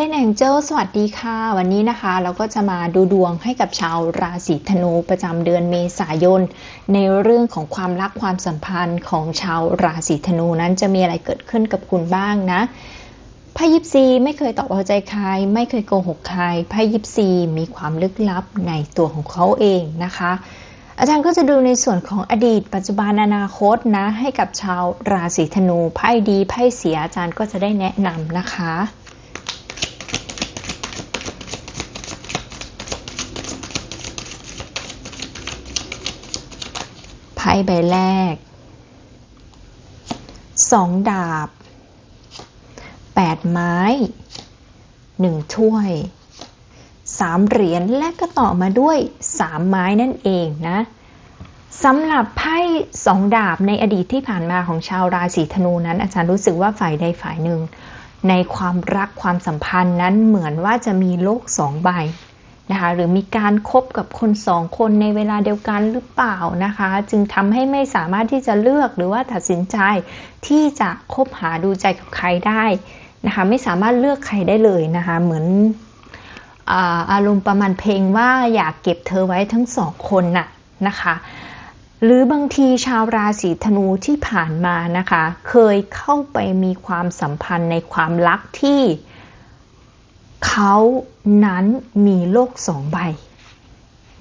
Golden Angel สวัสดีค่ะ วันนี้นะคะ เราก็จะมาดูดวงให้กับชาวราศีธนูประจำเดือนเมษายน ในเรื่องของความรักความสัมพันธ์ของชาวราศีธนูนั้นจะมีอะไรเกิดขึ้นกับคุณบ้างนะไพ่ยิปซีไม่เคยตอบเอาใจใคร ไม่เคยโกหกใครไพ่ยิปซีมีความลึกลับในตัวของเขาเองนะคะอาจารย์ก็จะดูในส่วนของอดีต ปัจจุบันอนาคตนะ ให้กับชาวราศีธนูไพ่ดีไพ่เสียอาจารย์ก็จะได้แนะนำนะคะ ไพ่ใบแรกสองดาบแปดไม้หนึ่งถ้วยสามเหรียญและก็ต่อมาด้วยสามไม้นั่นเองนะสำหรับไพ่สองดาบในอดีตที่ผ่านมาของชาวราศีธนูนั้น อาจารย์รู้สึกว่าฝ่ายใดฝ่ายหนึ่ง ในความรักความสัมพันธ์นั้นเหมือนว่าจะมีโลกสองใบ นะคะหรือมีการคบกับคนสองคนในเวลาเดียวกันหรือเปล่านะคะ จึงทำให้ไม่สามารถที่จะเลือกหรือว่าตัดสินใจที่จะคบหาดูใจกับใครได้นะคะไม่สามารถเลือกใครได้เลยนะคะเหมือนอาอารมณ์ประมาณเพลงว่าอยากเก็บเธอไว้ทั้งสองคนน่ะนะคะหรือบางทีชาวราศีธนูที่ผ่านมานะคะ เคยเข้าไปมีความสัมพันธ์ในความรักที่ เขานั้นมีโลกสองใบ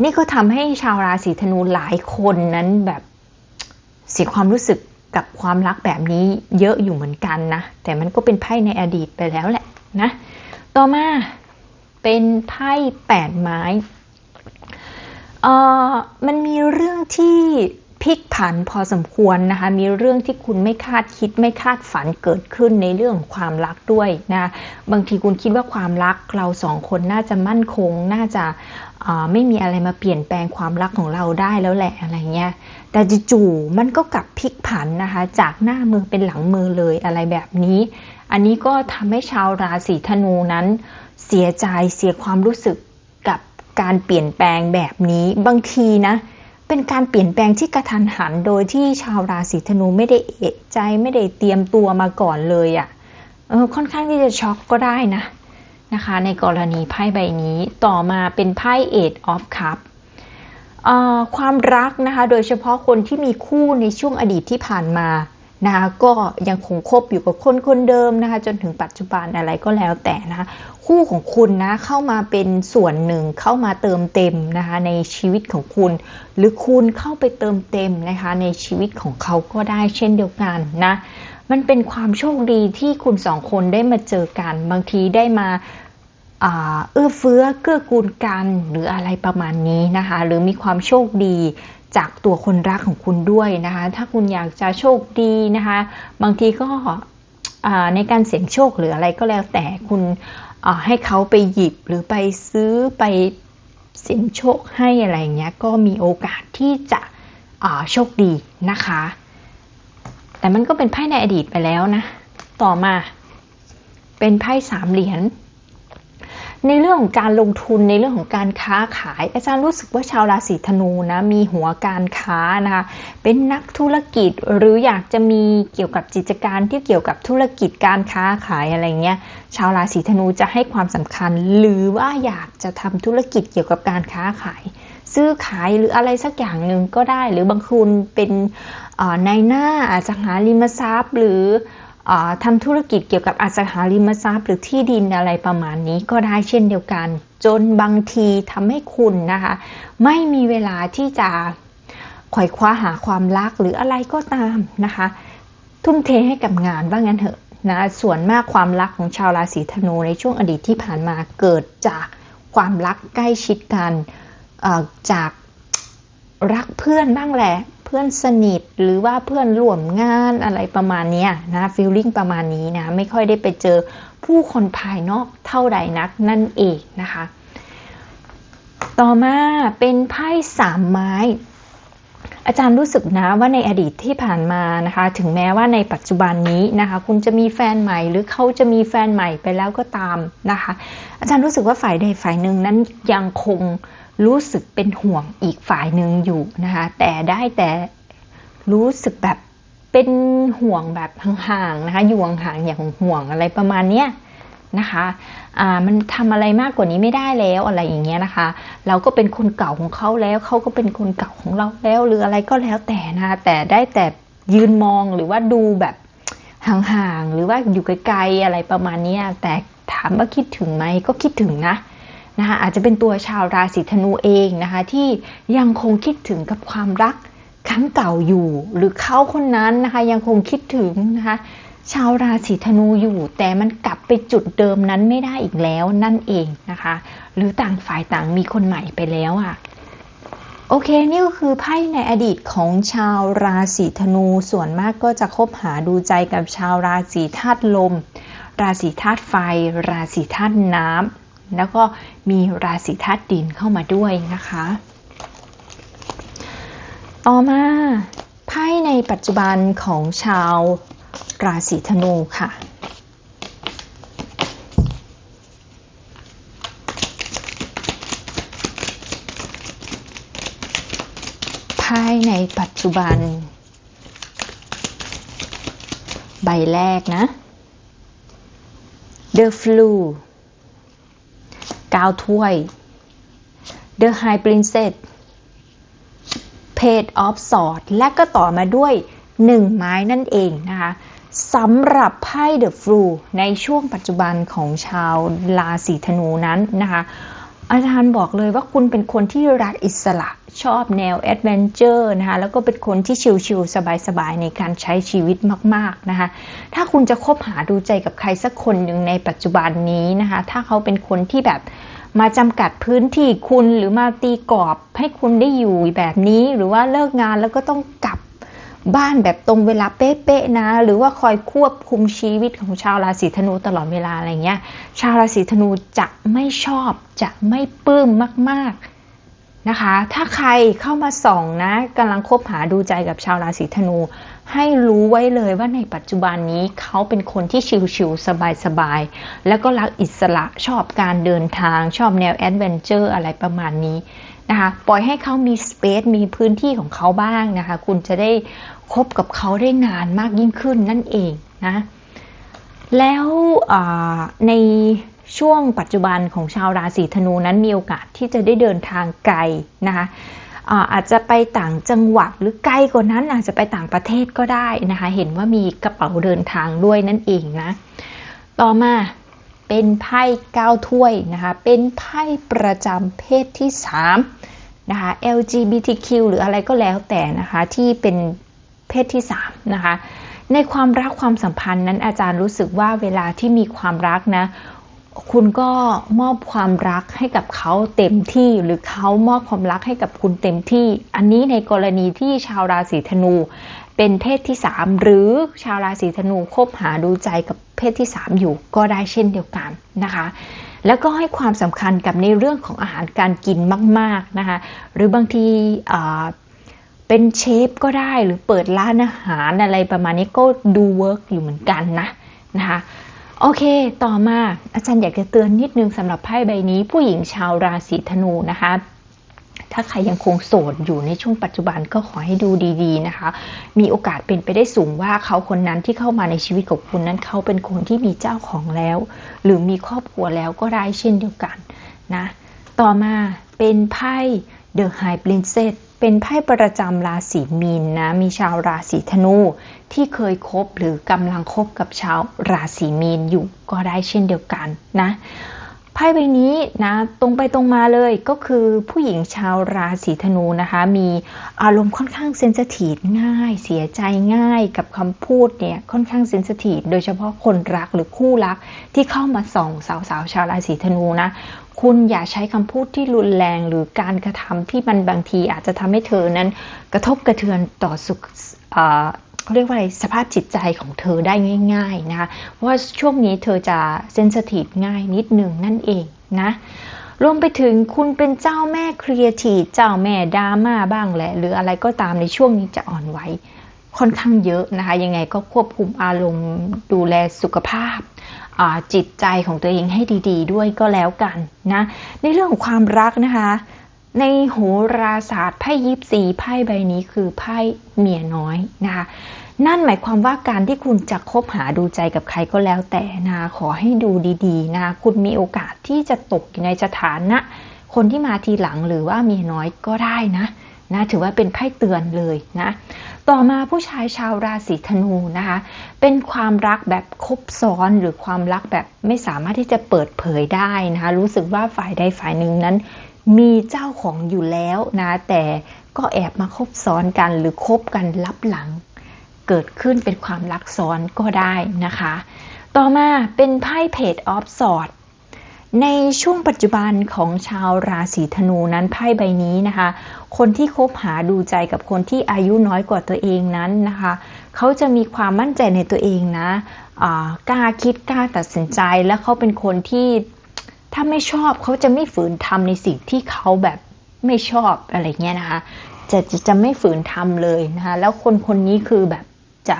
นี่ก็ทำให้ชาวราศีธนูหลายคนนั้นแบบเสียความรู้สึกกับความรักแบบนี้เยอะอยู่เหมือนกันนะ แต่มันก็เป็นไพ่ในอดีตไปแล้วแหละนะ ต่อมาเป็นไพ่แปดไม้ เอ่อ มันมีเรื่องที่ ลิกผันพอสมควรนะคะ มีเรื่องที่คุณไม่คาดคิดไม่คาดฝันเกิดขึ้นในเรื่องความรักด้วยนะ บางทีคุณคิดว่าความรักเราสองคนน่าจะมั่นคง น่าจะไม่มีอะไรมาเปลี่ยนแปลงความรักของเราได้แล้วแหละอะไรเงี้ย แต่จู่ๆมันก็กลับพลิกผันนะคะ จากหน้ามือเป็นหลังมือเลยอะไรแบบนี้ อันนี้ก็ทำให้ชาวราศีธนูนั้น เสียใจเสียความรู้สึกกับการเปลี่ยนแปลงแบบนี้ บางทีนะ เป็นการเปลี่ยนแปลงที่กระทันหันโดยที่ชาวราศีธนูไม่ได้เอะใจไม่ได้เตรียมตัวมาก่อนเลยอะ่ะเออค่อนข้างที่จะช็อกก็ได้นะนะคะ ในกรณีไพ่ใบนี้ต่อมาเป็นไพ่เอ็ดออฟคัพความรักนะคะ โดยเฉพาะคนที่มีคู่ในช่วงอดีตที่ผ่านมา นะคะก็ยังคงคบอยู่กับคนคนเดิมนะคะจนถึงปัจจุบันอะไรก็แล้วแต่นะคะคู่ของคุณนะเข้ามาเป็นส่วนหนึ่งเข้ามาเติมเต็มนะคะในชีวิตของคุณ หรือคุณเข้าไปเติมเต็มนะคะในชีวิตของเขาก็ได้เช่นเดียวกันนะมันเป็นความโชคดีที่คุณสองคนได้มาเจอกัน บางทีได้มาเอื้อเฟื้อเกื้อกูลกันหรืออะไรประมาณนี้นะคะ หรือมีความโชคดี จากตัวคนรักของคุณด้วยนะคะ ถ้าคุณอยากจะโชคดีนะคะ บางทีก็ในการเสี่ยงโชคหรืออะไรก็แล้วแต่คุณให้เขาไปหยิบหรือไปซื้อไปเสี่ยงโชคให้อะไรเงี้ยก็มีโอกาสที่จะโชคดีนะคะ แต่มันก็เป็นไพ่ในอดีตไปแล้วนะ ต่อมาเป็นไพ่สามเหรียญ ในเรื่องของการลงทุนในเรื่องของการค้าขาย อาจารย์รู้สึกว่าชาวราศีธนูนะมีหัวการค้านะคะเป็นนักธุรกิจหรืออยากจะมีเกี่ยวกับกิจการที่เกี่ยวกับธุรกิจการค้าขายอะไรเงี้ยชาวราศีธนูจะให้ความสำคัญ หรือว่าอยากจะทำธุรกิจเกี่ยวกับการค้าขายซื้อขายหรืออะไรสักอย่างหนึ่งก็ได้ หรือ บางคนเป็นในหน้าอาจจะหาริมทรัพย์หรือ ทำธุรกิจเกี่ยวกับอสังหาริมทรัพย์ หรือที่ดินอะไรประมาณนี้ก็ได้เช่นเดียวกัน จนบางทีทำให้คุณนะคะ ไม่มีเวลาที่จะขวอยคว้าหาความรักหรืออะไรก็ตามนะคะ ทุ่มเทให้กับงานว่างั้นเถอะนะส่วนมากความรักของชาวราศีธนูในช่วงอดีตที่ผ่านมาเกิดจากความรักใกล้ชิดกันจากรักเพื่อนบ้างแหละ เพื่อนสนิทหรือว่าเพื่อนร่วมงานอะไรประมาณนี้นะฟีลลิ่งประมาณนี้นะไม่ค่อยได้ไปเจอผู้คนภายนอกเท่าใดนักนั่นเองนะคะ ต่อมาเป็นไพ่สามไม้ อาจารย์รู้สึกนะว่าในอดีตที่ผ่านมานะคะ ถึงแม้ว่าในปัจจุบันนี้นะคะ คุณจะมีแฟนใหม่หรือเขาจะมีแฟนใหม่ไปแล้วก็ตามนะคะ อาจารย์รู้สึกว่าฝ่ายใดฝ่ายหนึ่งนั้นยังคง รู้สึกเป็นห่วงอีกฝ่ายหนึ่งอยู่นะคะ แต่ได้แต่รู้สึกแบบเป็นห่วงแบบห่างๆนะคะ อยู่ห่างๆอย่างห่วงอะไรประมาณเนี้ยนะคะอ่ามันทำอะไรมากกว่านี้ไม่ได้แล้วอะไรอย่างเงี้ยนะคะ เราก็เป็นคนเก่าของเขาแล้วเขาก็เป็นคนเก่าของเราแล้ว หรืออะไรก็แล้วแต่นะคะแต่ได้แต่ยืนมองหรือว่าดูแบบห่างๆหรือว่าอยู่ไกลๆอะไรประมาณเนี้ยแต่ถามว่าคิดถึงไหมก็คิดถึงนะ นะคะอาจจะเป็นตัวชาวราศีธนูเองนะคะที่ยังคงคิดถึงกับความรักครั้งเก่าอยู่ หรือเขาคนนั้นนะคะยังคงคิดถึงนะคะชาวราศีธนูอยู่ แต่มันกลับไปจุดเดิมนั้นไม่ได้อีกแล้วนั่นเองนะคะ หรือต่างฝ่ายต่างมีคนใหม่ไปแล้วอะโอเค นี่ก็คือไพ่ในอดีตของชาวราศีธนูส่วนมากก็จะคบหาดูใจกับชาวราศีธาตุลม ราศีธาตุไฟ ราศีธาตุน้ำ แล้วก็มีราศีธาตุดินเข้ามาด้วยนะคะ ต่อมาไพ่ในปัจจุบันของชาวราศีธนูค่ะไพ่ในปัจจุบัน ใบแรกนะ The Flu ก้าวถ้วย The High Princess Page of Swords และก็ต่อมาด้วย1ไม้นั่นเองนะคะสำหรับไพ่ The Flu ในช่วงปัจจุบันของชาวราศีธนูนั้นนะคะอาจารย์บอกเลยว่าคุณเป็นคนที่รักอิสระชอบแนวแอดเวนเจอร์นะคะแล้วก็เป็นคนที่ชิลๆสบายๆในการใช้ชีวิตมากๆนะคะถ้าคุณจะคบหาดูใจกับใครสักคนหนึ่งในปัจจุบันนี้นะคะถ้าเขาเป็นคนที่แบบ มาจำกัดพื้นที่คุณหรือมาตีกรอบให้คุณได้อยู่แบบนี้ หรือว่าเลิกงานแล้วก็ต้องกลับบ้านแบบตรงเวลาเป๊ะๆนะ หรือว่าคอยควบคุมชีวิตของชาวราศีธนูตลอดเวลาอะไรเงี้ย ชาวราศีธนูจะไม่ชอบจะไม่ปลื้มมากๆนะคะ ถ้าใครเข้ามาส่องนะกำลังคบหาดูใจกับชาวราศีธนู ให้รู้ไว้เลยว่าในปัจจุบันนี้เขาเป็นคนที่ชิลๆสบายๆ แล้วก็รักอิสระชอบการเดินทางชอบแนวแอดเวนเจอร์อะไรประมาณนี้นะคะปล่อยให้เขามีสเปซมีพื้นที่ของเขาบ้างนะคะ คุณจะได้คบกับเขาได้นานมากยิ่งขึ้นนั่นเองนะแล้วในช่วงปัจจุบันของชาวราศีธนูนั้นมีโอกาสที่จะได้เดินทางไกลนะคะ อาจจะไปต่างจังหวัดหรือไกลกว่านั้นอาจจะไปต่างประเทศก็ได้นะคะ เห็นว่ามีกระเป๋าเดินทางด้วยนั่นเองนะ ต่อมาเป็นไพ่เก้าถ้วยนะคะ เป็นไพ่ประจำเพศที่3นะคะ LGBTQ หรืออะไรก็แล้วแต่นะคะที่เป็นเพศที่3นะคะในความรักความสัมพันธ์นั้นอาจารย์รู้สึกว่าเวลาที่มีความรักนะ คุณก็มอบความรักให้กับเขาเต็มที่หรือเขามอบความรักให้กับคุณเต็มที่ อันนี้ในกรณีที่ชาวราศีธนูเป็นเพศที่3หรือชาวราศีธนูคบหาดูใจกับเพศที่3อยู่ก็ได้เช่นเดียวกันนะคะ แล้วก็ให้ความสำคัญกับในเรื่องของอาหารการกินมาก ๆนะคะ หรือบางทีเป็นเชฟก็ได้หรือเปิดร้านอาหารอะไรประมาณนี้ก็ดูเวิร์กอยู่เหมือนกันนะนะคะ โอเค ต่อมาอาจารย์อยากจะเตือนนิดนึงสำหรับไพ่ใบนี้ ผู้หญิงชาวราศีธนูนะคะ ถ้าใครยังคงโสดอยู่ในช่วงปัจจุบันก็ขอให้ดูดีๆนะคะ มีโอกาสเป็นไปได้สูงว่าเขาคนนั้นที่เข้ามาในชีวิตของคุณนั้นเขาเป็นคนที่มีเจ้าของแล้ว หรือมีครอบครัวแล้วก็ได้เช่นเดียวกันนะ ต่อมาเป็นไพ่ The High Princess เป็นไพ่ประจำราศีมีนนะ มีชาวราศีธนู ที่เคยคบหรือกำลังคบกับชาวราศีมีนอยู่ก็ได้เช่นเดียวกันนะไพ่ใบนี้นะตรงไปตรงมาเลยก็คือผู้หญิงชาวราศีธนูนะคะ มีอารมณ์ค่อนข้างเซนสทีฟง่าย เสียใจง่ายกับคำพูดเนี่ยค่อนข้างเซนสทีฟโดยเฉพาะคนรักหรือคู่รักที่เข้ามาส่องสาวๆชาวราศีธนูนะ คุณอย่าใช้คำพูดที่รุนแรงหรือการกระทำที่มันบางทีอาจจะทำให้เธอนั้น กระทบกระเทือนต่อสุขเขาเรียกว่าอะไรสภาพจิตใจของเธอได้ง่าย ๆนะคะเพราะว่าช่วงนี้เธอจะเซนสทีฟง่ายนิดหนึ่งนั่นเองนะรวมไปถึงคุณเป็นเจ้าแม่ครีเอทีฟเจ้าแม่ดราม่าบ้างแหละ หรืออะไรก็ตามในช่วงนี้จะอ่อนไหว ค่อนข้างเยอะนะคะ ยังไงก็ควบคุมอารมณ์ดูแลสุขภาพจิตใจของตัวเองให้ดี ๆ ด้วยก็แล้วกันนะ ในเรื่องของความรักนะคะ ในโหราศาสตร์ไพ่ยิบสีไพ่ใบนี้คือไพ่เมียน้อยนะคะนั่นหมายความว่าการที่คุณจะคบหาดูใจกับใครก็แล้วแต่นะขอให้ดูดี ๆ นะ คุณมีโอกาสที่จะตกอยู่ในสถานะ คนที่มาทีหลังหรือว่าเมียน้อยก็ได้นะ นะถือว่าเป็นไพ่เตือนเลยนะต่อมาผู้ชายชาวราศีธนูนะคะเป็นความรักแบบคบซ้อนหรือความรักแบบไม่สามารถที่จะเปิดเผยได้นะคะรู้สึกว่าฝ่ายใดฝ่ายหนึ่งนั้น มีเจ้าของอยู่แล้วนะแต่ก็แอบมาคบซ้อนกันหรือคบกันลับหลัง เกิดขึ้นเป็นความรักซ้อนก็ได้นะคะ ต่อมาเป็นไพ่เพจออฟสอด ในช่วงปัจจุบันของชาวราศีธนูนั้นไพ่ใบนี้นะคะ คนที่คบหาดูใจกับคนที่อายุน้อยกว่าตัวเองนั้นนะคะ เขาจะมีความมั่นใจในตัวเองนะกล้าคิดกล้าตัดสินใจและเขาเป็นคนที่ถ้าไม่ชอบเขาจะไม่ฝืนทำในสิ่งที่เขาแบบไม่ชอบอะไรเงี้ยนะคะจะจะจะไม่ฝืนทำเลยนะคะแล้วคนคนนี้คือแบบจะ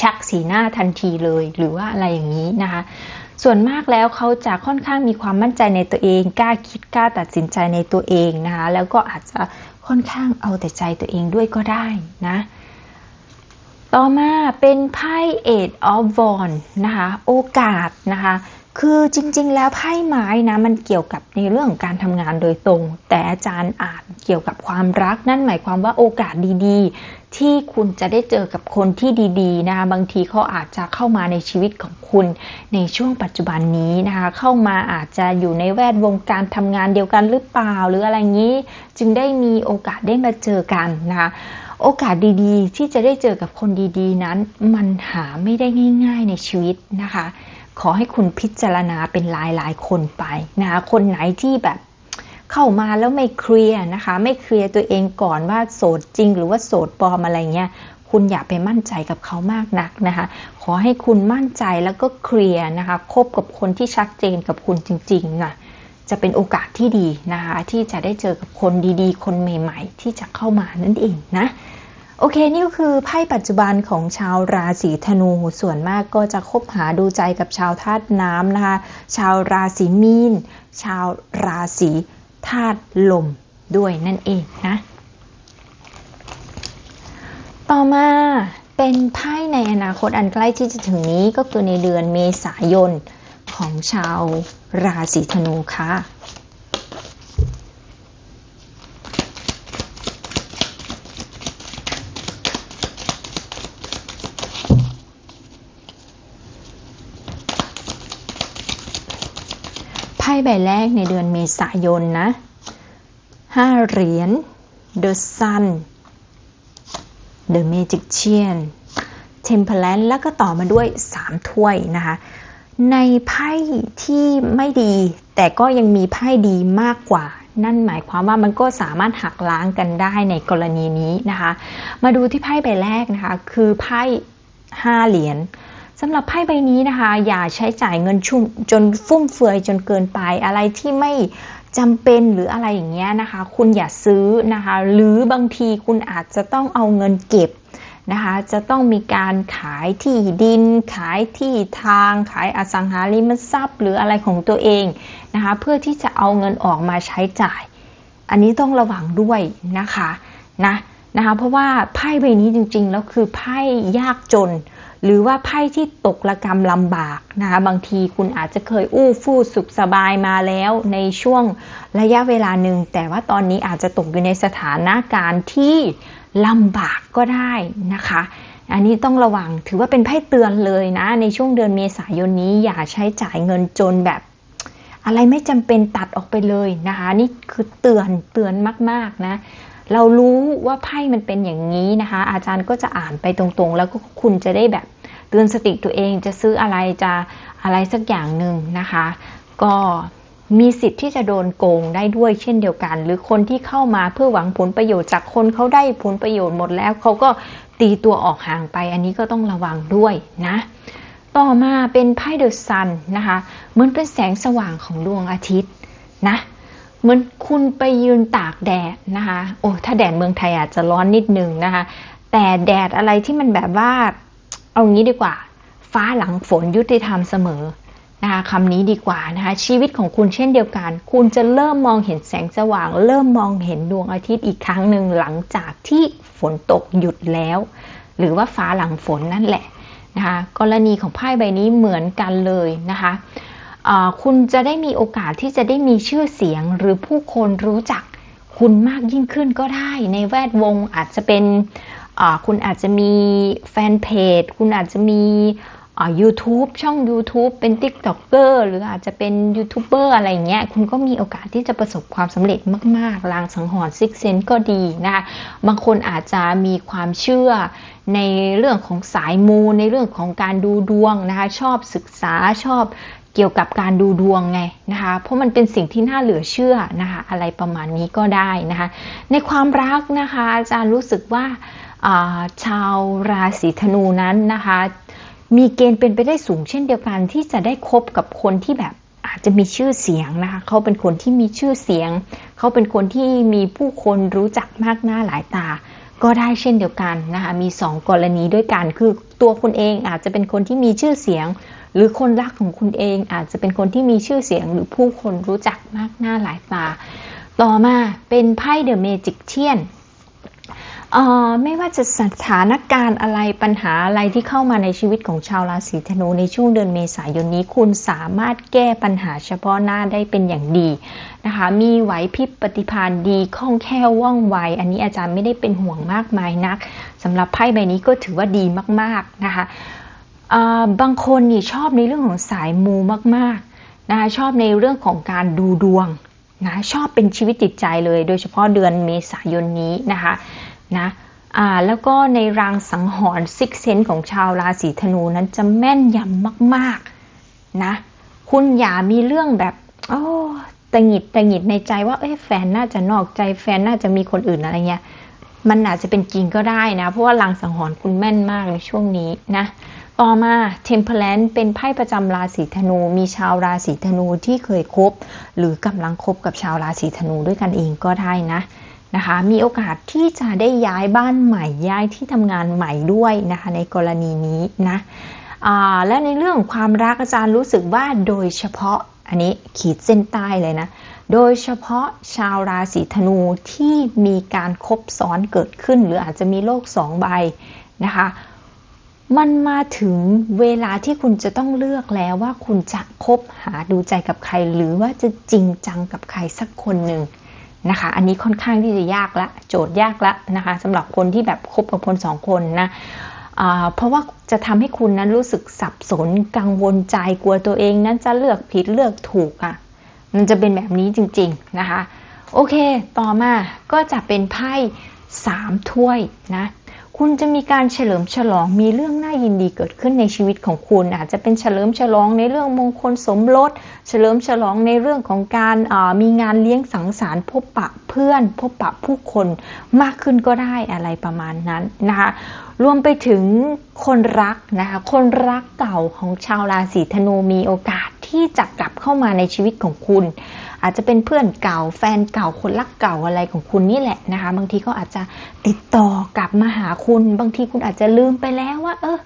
ชักสีหน้าทันทีเลยหรือว่าอะไรอย่างนี้นะคะ ส่วนมากแล้วเขาจะค่อนข้างมีความมั่นใจในตัวเอง กล้าคิดกล้าตัดสินใจในตัวเองนะคะ แล้วก็อาจจะค่อนข้างเอาแต่ใจตัวเองด้วยก็ได้นะ ต่อมาเป็นไพ่เอ็ดออฟวอนนะคะโอกาสนะคะคือจริงๆ แล้วไพ่ไม้นะมันเกี่ยวกับในเรื่องของการทำงานโดยตรง แต่อาจารย์อ่านเกี่ยวกับความรักนั่นหมายความว่าโอกาสดีๆ ที่คุณจะได้เจอกับคนที่ดีๆนะคะบางทีเขาอาจจะเข้ามาในชีวิตของคุณในช่วงปัจจุบันนี้นะคะเข้ามาอาจจะอยู่ในแวดวงการทำงานเดียวกันหรือเปล่า หรืออะไรงี้ จึงได้มีโอกาสได้มาเจอกันนะคะโอกาสดีๆ ที่จะได้เจอกับคนดีๆ นั้น มันหาไม่ได้ง่าย ๆ ในชีวิตนะคะ ขอให้คุณพิจารณาเป็นหลายหลายคนไปนะคะคนไหนที่แบบ เข้ามาแล้วไม่เคลียร์นะคะ ไม่เคลียร์ตัวเองก่อนว่าโสดจริง หรือว่าโสดปลอมอะไรเงี้ยคุณอย่าไปมั่นใจกับเขามากนักนะคะ ขอให้คุณมั่นใจแล้วก็เคลียร์นะคะคบกับคนที่ชัดเจนกับคุณจริงๆนะจะเป็นโอกาสที่ดีนะคะ ที่จะได้เจอกับคนดีๆ คนใหม่ๆ ที่จะเข้ามานั่นเองนะ โอเค นี่ก็คือไพ่ปัจจุบันของชาวราศีธนูส่วนมากก็จะคบหาดูใจกับชาวธาตุน้ำนะคะ ชาวราศีมีน ชาวราศี ธาตุลมด้วยนั่นเองนะ ต่อมาเป็นไพ่ในอนาคตอันใกล้ที่จะถึงนี้ก็คือในเดือนเมษายนของชาวราศีธนูค่ะ ใบแรกในเดือนเมษายนนะห้าเหรียญ The Sun The Magician Temperance แล้วก็ต่อมาด้วย3ถ้วยนะคะ ในไพ่ที่ไม่ดี แต่ก็ยังมีไพ่ดีมากกว่า นั่นหมายความว่ามันก็สามารถหักล้างกันได้ในกรณีนี้นะคะ มาดูที่ไพ่ใบแรกนะคะ คือไพ่5เหรียญ สำหรับไพ่ใบนี้นะคะ อย่าใช้จ่ายเงินชุ่มจนฟุ่มเฟือยจนเกินไป อะไรที่ไม่จำเป็นหรืออะไรอย่างเงี้ยนะคะ คุณอย่าซื้อนะคะ หรือบางทีคุณอาจจะต้องเอาเงินเก็บนะคะ จะต้องมีการขายที่ดิน ขายที่ทาง ขายอสังหาริมทรัพย์ หรืออะไรของตัวเองนะคะ เพื่อที่จะเอาเงินออกมาใช้จ่าย อันนี้ต้องระวังด้วยนะคะนะนะคะ เพราะว่าไพ่ใบนี้จริงๆแล้วคือไพ่ยากจน หรือว่าไพ่ที่ตกระกรรมลำบากนะคะบางทีคุณอาจจะเคยอู้ฟู่สุขสบายมาแล้วในช่วงระยะเวลาหนึ่ง แต่ว่าตอนนี้อาจจะตกอยู่ในสถานการณ์ที่ลำบากก็ได้นะคะ อันนี้ต้องระวังถือว่าเป็นไพ่เตือนเลยนะ ในช่วงเดือนเมษายนนี้อย่าใช้จ่ายเงินจนแบบอะไรไม่จำเป็นตัดออกไปเลยนะคะ นี่คือเตือนเตือนมากๆนะ เรารู้ว่าไพ่มันเป็นอย่างนี้นะคะ อาจารย์ก็จะอ่านไปตรงๆ แล้วก็คุณจะได้แบบเตือนสติตัวเองจะซื้ออะไรจะอะไรสักอย่างหนึ่งนะคะ ก็มีสิทธิ์ที่จะโดนโกงได้ด้วยเช่นเดียวกัน หรือคนที่เข้ามาเพื่อหวังผลประโยชน์จากคนเขาได้ผลประโยชน์หมดแล้วเขาก็ตีตัวออกห่างไป อันนี้ก็ต้องระวังด้วยนะ ต่อมาเป็นไพ่เดอะซันนะคะเหมือนเป็นแสงสว่างของดวงอาทิตย์นะ เหมือนคุณไปยืนตากแดดนะคะ โอ้ถ้าแดดเมืองไทยอาจจะร้อนนิดนึงนะคะ แต่แดดอะไรที่มันแบบว่า เอางี้ดีกว่า ฟ้าหลังฝนยุติธรรมเสมอนะคะคำนี้ดีกว่านะคะ ชีวิตของคุณเช่นเดียวกัน คุณจะเริ่มมองเห็นแสงสว่าง เริ่มมองเห็นดวงอาทิตย์อีกครั้งหนึ่งหลังจากที่ฝนตกหยุดแล้ว หรือว่าฟ้าหลังฝนนั่นแหละนะคะ กรณีของไพ่ใบนี้เหมือนกันเลยนะคะ คุณจะได้มีโอกาสที่จะได้มีชื่อเสียงหรือผู้คนรู้จักคุณมากยิ่งขึ้นก็ได้ ในแวดวงอาจจะเป็นคุณอาจจะมีแฟนเพจ คุณอาจจะมี YouTube ช่อง YouTube เป็น TikToker หรืออาจจะเป็นยูทูบเบอร์อะไรเงี้ย คุณก็มีโอกาสที่จะประสบความสำเร็จมากๆ ลางสังหรณ์ซิกเซนก็ดีนะคะ บางคนอาจจะมีความเชื่อในเรื่องของสายมูในเรื่องของการดูดวงนะคะ ชอบศึกษาชอบ เกี่ยวกับการดูดวงไงนะคะ เพราะมันเป็นสิ่งที่น่าเหลือเชื่อนะคะ อะไรประมาณนี้ก็ได้นะคะ ในความรักนะคะอาจารย์รู้สึกว่าชาวราศีธนูนั้นนะคะ มีเกณฑ์เป็นไปได้สูงเช่นเดียวกัน ที่จะได้คบกับคนที่แบบอาจจะมีชื่อเสียงนะคะเขาเป็นคนที่มีชื่อเสียง เขาเป็นคนที่มีผู้คนรู้จักมากหน้าหลายตาก็ได้เช่นเดียวกันนะคะ มี 2 กรณีด้วยกัน คือตัวคุณเองอาจจะเป็นคนที่มีชื่อเสียง หรือคนรักของคุณเองอาจจะเป็นคนที่มีชื่อเสียงหรือผู้คนรู้จักมากหน้าหลายตา ต่อมาเป็นไพ่เดอะเมจิกเทียนไม่ว่าจะสถานการณ์อะไรปัญหาอะไรที่เข้ามาในชีวิตของชาวราศีธนูในช่วงเดือนเมษายนนี้ คุณสามารถแก้ปัญหาเฉพาะหน้าได้เป็นอย่างดีนะคะ มีไหวพริบปฏิภาณดีคล่องแคล่วว่องไว อันนี้อาจารย์ไม่ได้เป็นห่วงมากมายนักสำหรับไพ่ใบนี้ก็ถือว่าดีมากๆนะคะ บางคนนี่ชอบในเรื่องของสายมูมากๆนะคะชอบในเรื่องของการดูดวงนะชอบเป็นชีวิตจิตใจเลย โดยเฉพาะเดือนเมษายนนี้นะคะนะแล้วก็ในรางสังหรณ์ซิกเซนของชาวราศีธนูนั้นจะแม่นยำมากๆนะคุณอย่ามีเรื่องแบบโอ้ตงิดตงิดในใจว่าเอ้แฟนน่าจะนอกใจแฟนน่าจะมีคนอื่นอะไรเงี้ยมันอาจจะเป็นจริงก็ได้นะ เพราะว่ารางสังหรณ์คุณแม่นมากในช่วงนี้นะ ต่อมา Temperance เป็นไพ่ประจำราศีธนู มีชาวราศีธนูที่เคยคบ หรือกำลังคบกับชาวราศีธนูด้วยกันเองก็ได้นะนะคะ มีโอกาสที่จะได้ย้ายบ้านใหม่ย้ายที่ทำงานใหม่ด้วยนะคะในกรณีนี้นะและในเรื่องความรักอาจารย์รู้สึกว่าโดยเฉพาะอันนี้ขีดเส้นใต้เลยนะ โดยเฉพาะชาวราศีธนูที่มีการครบซ้อนเกิดขึ้น หรืออาจจะมีโลกสองใบนะคะ มันมาถึงเวลาที่คุณจะต้องเลือกแล้วว่าคุณจะคบหาดูใจกับใคร หรือว่าจะจริงจังกับใครสักคนหนึ่งนะคะ อันนี้ค่อนข้างที่จะยากละโจทย์ยากละนะคะสำหรับคนที่แบบคบกับคนสองคนนะเพราะว่าจะทำให้คุณนั้นรู้สึกสับสนกังวลใจกลัวตัวเองนั้นจะเลือกผิดเลือกถูกอะ่ะ มันจะเป็นแบบนี้จริงๆนะคะ โอเค ต่อมาก็จะเป็นไพ่สามถ้วยนะ คุณจะมีการเฉลิมฉลองมีเรื่องน่ายินดีเกิดขึ้นในชีวิตของคุณ อาจจะเป็นเฉลิมฉลองในเรื่องมงคลสมรสเฉลิมฉลองในเรื่องของการมีงานเลี้ยงสังสรรค์พบปะเพื่อน พบปะผู้คนมากขึ้นก็ได้อะไรประมาณนั้นนะคะรวมไปถึงคนรักนะคะคนรักเก่าของชาวราศีธนูมีโอกาสที่จะกลับเข้ามาในชีวิตของคุณ อาจจะเป็นเพื่อนเก่า แฟนเก่าคนรักเก่าอะไรของคุณนี่แหละนะคะ บางทีเขาอาจจะติดต่อกลับมาหาคุณ บางทีคุณอาจจะลืมไปแล้วว่า เออ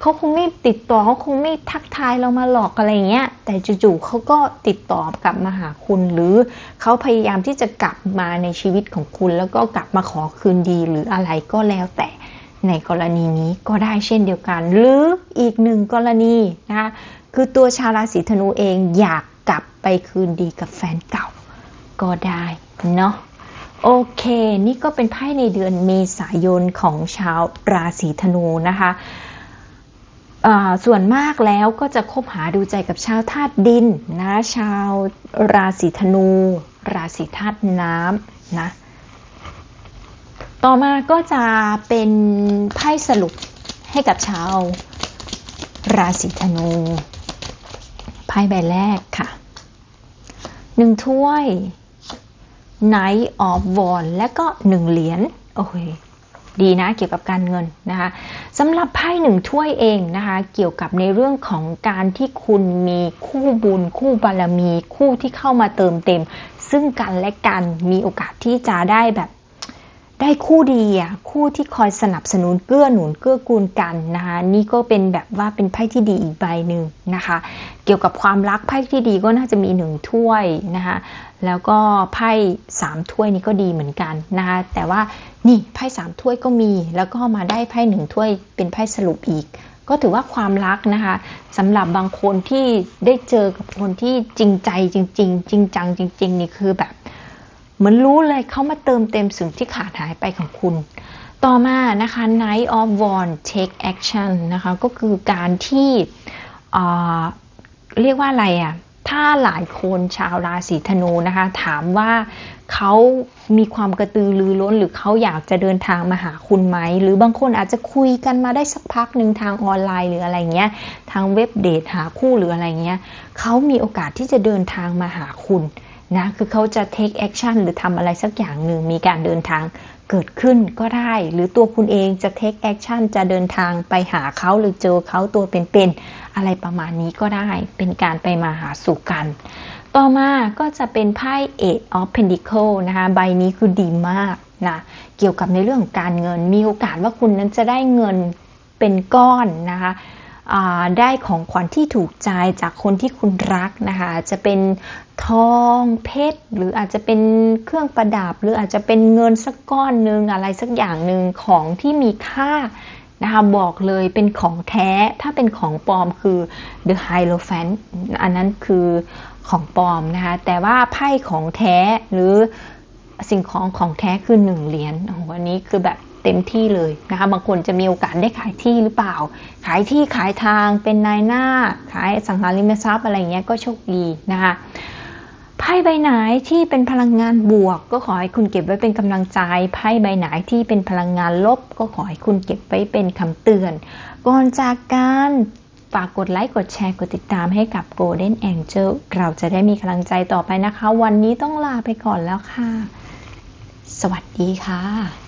เขาคงไม่ติดต่อเขาคงไม่ทักทายเรามาหลอกอะไรเงี้ย แต่จู่ๆเขาก็ติดต่อกลับมาหาคุณ หรือเขาพยายามที่จะกลับมาในชีวิตของคุณ แล้วก็กลับมาขอคืนดีหรืออะไรก็แล้วแต่ในกรณีนี้ก็ได้เช่นเดียวกัน หรืออีกหนึ่งกรณีนะคะคือตัวชาวราศีธนูเองอยาก กลับไปคืนดีกับแฟนเก่า ก็ได้เนาะโอเค นี่ก็เป็นไพ่ในเดือนเมษายนของชาวราศีธนูนะคะส่วนมากแล้วก็จะคบหาดูใจกับชาวธาตุดินนะชาวราศีธนู ราศีธาตุน้ำนะต่อมาก็จะเป็นไพ่สรุปให้กับชาวราศีธนู ไพ่ใบแรกค่ะ หนึ่งถ้วย Knight of w a n d และก็หนึ่งเหรียญโอ้ยดีนะเกี่ยวกับการเงินนะคะสำหรับไพ่หนึ่งถ้วยเองนะคะ เกี่ยวกับในเรื่องของการที่คุณมีคู่บุญ คู่บารมี คู่ที่เข้ามาเติมเต็ม ซึ่งกันและกันมีโอกาสที่จะได้แบบ ได้คู่ดีอะคู่ที่คอยสนับสนุนเกื้อหนุนเกื้อกูลกันนะคะนี่ก็เป็นแบบว่าเป็นไพ่ที่ดีอีกใบหนึ่งนะคะ เกี่ยวกับความรักไพ่ที่ดีก็น่าจะมีหนึ่งถ้วยนะคะแล้วก็ไพ่สามถ้วยนี่ก็ดีเหมือนกันนะคะแต่ว่านี่ไพ่สามถ้วยก็มีแล้วก็มาได้ไพ่หนึ่งถ้วยเป็นไพ่สรุปอีก ก็ถือว่าความรักนะคะสำหรับบางคนที่ได้เจอกับคนที่จริงใจจริง ๆ จริงจังจริง ๆ นี่คือแบบ เหมือนรู้เลยเขามาเติมเต็มสิ่งที่ขาดหายไปของคุณ ต่อมานะคะ Night of Wands Take Action นะคะก็คือการที่เรียกว่าอะไรอะ่ะถ้าหลายคนชาวราศีธนูนะคะ ถามว่าเขามีความกระตือรือร้น หรือเขาอยากจะเดินทางมาหาคุณไหม หรือบางคนอาจจะคุยกันมาได้สักพักหนึ่งทางออนไลน์หรืออะไรเงี้ย ทางเว็บเดทหาคู่หรืออะไรเงี้ยเขามีโอกาสที่จะเดินทางมาหาคุณ นะคือเขาจะ take action หรือทำอะไรสักอย่างหนึ่งมีการเดินทางเกิดขึ้นก็ได้ หรือตัวคุณเองจะ take action จะเดินทางไปหาเขาหรือเจอเขาตัวเป็นๆอะไรประมาณนี้ก็ได้ เป็นการไปมาหาสู่กัน ต่อมาก็จะเป็นไพ่ eight of pentacle นะคะใบนี้คือดีมากนะเกี่ยวกับในเรื่องของการเงินมีโอกาสว่าคุณนั้นจะได้เงินเป็นก้อนนะคะ ได้ของขวัญที่ถูกใจจากคนที่คุณรักนะคะจะเป็นทองเพชรหรืออาจจะเป็นเครื่องประดับ หรืออาจจะเป็นเงินสักก้อนหนึ่งอะไรสักอย่างหนึ่งของที่มีค่านะคะบอกเลยเป็นของแท้ถ้าเป็นของปลอมคือ the hierophant อันนั้นคือของปลอมนะคะแต่ว่าไพ่ของแท้หรือสิ่งของของแท้คือหนึ่งเหรียญโอ้โหอันนี้คือแบบ เต็มที่เลยนะคะ บางคนจะมีโอกาสได้ขายที่หรือเปล่า ขายที่ขายทางเป็นนายหน้า ขายสังหาริมทรัพย์อะไรเงี้ยก็โชคดีนะคะไพ่ใบไหนที่เป็นพลังงานบวก ก็ขอให้คุณเก็บไว้เป็นกำลังใจไพ่ใบไหนที่เป็นพลังงานลบ ก็ขอให้คุณเก็บไว้เป็นคำเตือน ก่อนจากการฝากกดไลค์ กดแชร์ กดติดตามให้กับ Golden Angel เราจะได้มีกำลังใจต่อไปนะคะ วันนี้ต้องลาไปก่อนแล้วค่ะ สวัสดีค่ะ